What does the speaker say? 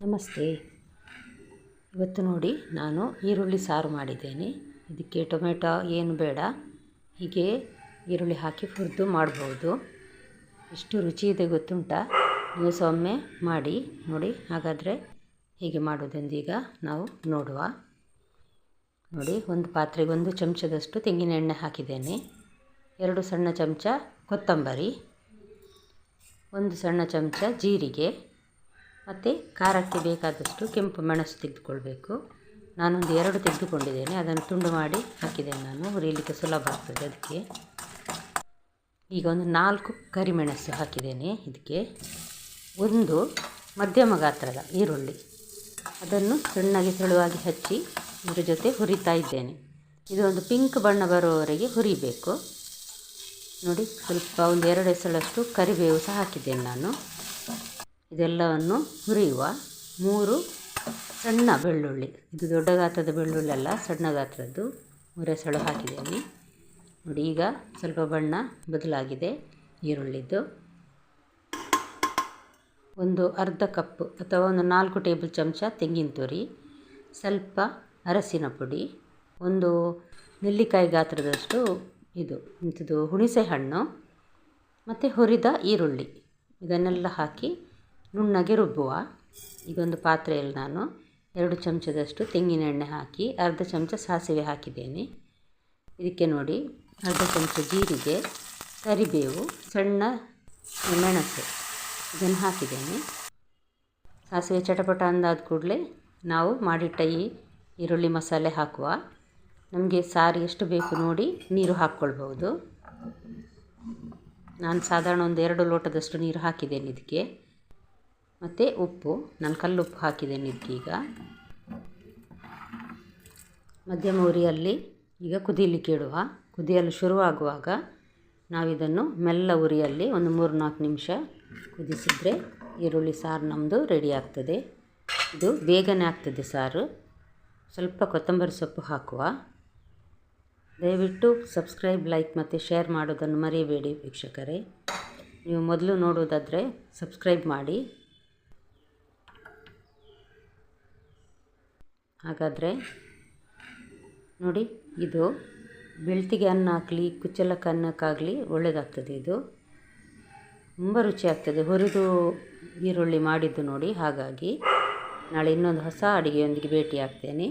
ನಮಸ್ತೆ. ಇವತ್ತು ನೋಡಿ ನಾನು ಈರುಳ್ಳಿ ಸಾರು ಮಾಡಿದ್ದೇನೆ. ಇದಕ್ಕೆ ಟೊಮೆಟೊ ಏನು ಬೇಡ, ಹೀಗೆ ಈರುಳ್ಳಿ ಹಾಕಿ ಹುರಿದು ಮಾಡ್ಬೋದು. ಎಷ್ಟು ರುಚಿ ಇದೆ ಗೊತ್ತುಂಟ? ನೀವು ಸೊಮ್ಮೆ ಮಾಡಿ, ನೋಡಿ ಹಾಗಾದರೆ ಹೀಗೆ ಮಾಡೋದೆಂದೀಗ ನಾವು ನೋಡುವ. ನೋಡಿ, ಒಂದು ಪಾತ್ರೆಗೆ ಒಂದು ಚಮಚದಷ್ಟು ತೆಂಗಿನ ಎಣ್ಣೆ ಹಾಕಿದ್ದೇನೆ. ಎರಡು ಸಣ್ಣ ಚಮಚ ಕೊತ್ತಂಬರಿ, ಒಂದು ಸಣ್ಣ ಚಮಚ ಜೀರಿಗೆ ಮತ್ತು ಖಾರಕ್ಕೆ ಬೇಕಾದಷ್ಟು ಕೆಂಪು ಮೆಣಸು ತೆಗೆದುಕೊಳ್ಬೇಕು. ನಾನೊಂದು ಎರಡು ತೆಗೆದುಕೊಂಡಿದ್ದೇನೆ. ಅದನ್ನು ತುಂಡು ಮಾಡಿ ಹಾಕಿದ್ದೇನೆ ನಾನು. ಹುರಿಯಲಿಕ್ಕೆ ಸುಲಭ ಆಗ್ತದೆ ಅದಕ್ಕೆ. ಈಗ ಒಂದು ನಾಲ್ಕು ಕರಿಮೆಣಸು ಹಾಕಿದ್ದೇನೆ ಇದಕ್ಕೆ. ಒಂದು ಮಧ್ಯಮ ಗಾತ್ರದ ಈರುಳ್ಳಿ. ಅದನ್ನು ಸಣ್ಣಗೆ ತೆಳುವಾಗಿ ಹಚ್ಚಿ ಇದರ ಜೊತೆ ಹುರಿತಾ ಇದ್ದೇನೆ. ಇದು ಒಂದು ಪಿಂಕ್ ಬಣ್ಣ ಬರುವವರೆಗೆ ಹುರಿಬೇಕು. ನೋಡಿ, ಸ್ವಲ್ಪ ಒಂದು ಎರಡು ಎಸಳಷ್ಟು ಕರಿಬೇವು ಸಹ ಹಾಕಿದ್ದೇನೆ ನಾನು. ಇದೆಲ್ಲವನ್ನು ಹುರಿಯುವ ಮೂರು ಸಣ್ಣ ಬೆಳ್ಳುಳ್ಳಿ. ಇದು ದೊಡ್ಡ ಗಾತ್ರದ ಬೆಳ್ಳುಳ್ಳಿ ಅಲ್ಲ ಸಣ್ಣ ಗಾತ್ರದ್ದು ಮೂರೇ ಎಸಳು ಹಾಕಿದ್ದೇನೆ. ನೋಡಿ, ಈಗ ಸ್ವಲ್ಪ ಬಣ್ಣ ಬದಲಾಗಿದೆ. ಈರುಳ್ಳಿದ್ದು ಒಂದು ಅರ್ಧ ಕಪ್ ಅಥವಾ ಒಂದು ನಾಲ್ಕು ಟೇಬಲ್ ಚಮಚ ತೆಂಗಿನ ತುರಿ, ಸ್ವಲ್ಪ ಅರಸಿನ ಪುಡಿ, ಒಂದು ನೆಲ್ಲಿಕಾಯಿ ಗಾತ್ರದಷ್ಟು ಇದು, ಇಂಥದ್ದು ಹುಣಸೆ ಹಣ್ಣು ಮತ್ತು ಹುರಿದ ಈರುಳ್ಳಿ. ಇದನ್ನೆಲ್ಲ ಹಾಕಿ ನುಣ್ಣಗೆ ರುಬ್ಬುವ. ಇದೊಂದು ಪಾತ್ರೆಯಲ್ಲಿ ನಾನು. ಎರಡು ಚಮಚದಷ್ಟು ತೆಂಗಿನ ಎಣ್ಣೆ ಹಾಕಿ, ಅರ್ಧ ಚಮಚ ಸಾಸಿವೆ ಹಾಕಿದ್ದೇನೆ. ಇದಕ್ಕೆ ನೋಡಿ, ಅರ್ಧ ಚಮಚ ಜೀರಿಗೆ, ಕರಿಬೇವು, ಸಣ್ಣ ಮೆಣಸು. ಇದನ್ನು ಹಾಕಿದ್ದೇನೆ. ಸಾಸಿವೆ ಚಟಪಟ ಅಂದಾದ ಕೂಡಲೇ ನಾವು ಮಾಡಿಟ್ಟ ಈ ಈರುಳ್ಳಿ ಮಸಾಲೆ ಹಾಕುವ. ನಮಗೆ ಸಾರು ಎಷ್ಟು ಬೇಕು ನೋಡಿ ನೀರು ಹಾಕ್ಕೊಳ್ಬೋದು ನಾನು ಸಾಧಾರಣ ಒಂದು ಎರಡು ಲೋಟದಷ್ಟು ನೀರು ಹಾಕಿದ್ದೇನೆ ಇದಕ್ಕೆ. ಮತ್ತು ಉಪ್ಪು. ನಾನು ಕಲ್ಲುಪ್ಪು ಹಾಕಿದ್ದೇನೆ ಇದಕ್ಕೀಗ ಮಧ್ಯಮ ಉರಿಯಲ್ಲಿ ಈಗ ಕುದೀಲಿಕ್ಕೆ ಇಡುವ. ಕುದಿಯಲು ಶುರುವಾಗುವಾಗ ನಾವಿದನ್ನು ಮೆಲ್ಲ ಉರಿಯಲ್ಲಿ ಒಂದು ಮೂರು ನಾಲ್ಕು ನಿಮಿಷ ಕುದಿಸಿದರೆ ಈರುಳ್ಳಿ ಸಾರು ನಮ್ಮದು ರೆಡಿ ಆಗ್ತದೆ. ಇದು ಬೇಗನೆ ಆಗ್ತದೆ ಸಾರು. ಸ್ವಲ್ಪ ಕೊತ್ತಂಬರಿ ಸೊಪ್ಪು ಹಾಕುವ. ದಯವಿಟ್ಟು ಸಬ್ಸ್ಕ್ರೈಬ್, ಲೈಕ್ ಮತ್ತು ಶೇರ್ ಮಾಡೋದನ್ನು ಮರೆಯಬೇಡಿ ವೀಕ್ಷಕರೇ. ನೀವು ಮೊದಲು ನೋಡುವುದಾದರೆ ಸಬ್ಸ್ಕ್ರೈಬ್ ಮಾಡಿ. ಹಾಗಾದರೆ ನೋಡಿ, ಇದು ಬೆಳ್ತಿಗೆ ಅನ್ನ ಹಾಕಲಿ, ಕುಚ್ಚಲಕ್ಕೆ ಅನ್ನಕ್ಕಾಗಲಿ ಒಳ್ಳೆಯದಾಗ್ತದೆ ಇದು. ತುಂಬ ರುಚಿ ಆಗ್ತದೆ ಹುರಿದು ಈರುಳ್ಳಿ ಮಾಡಿದ್ದು ನೋಡಿ, ಹಾಗಾಗಿ ನಾಳೆ ಇನ್ನೊಂದು ಹೊಸ ಅಡುಗೆಯೊಂದಿಗೆ ಭೇಟಿ ಆಗ್ತೇನೆ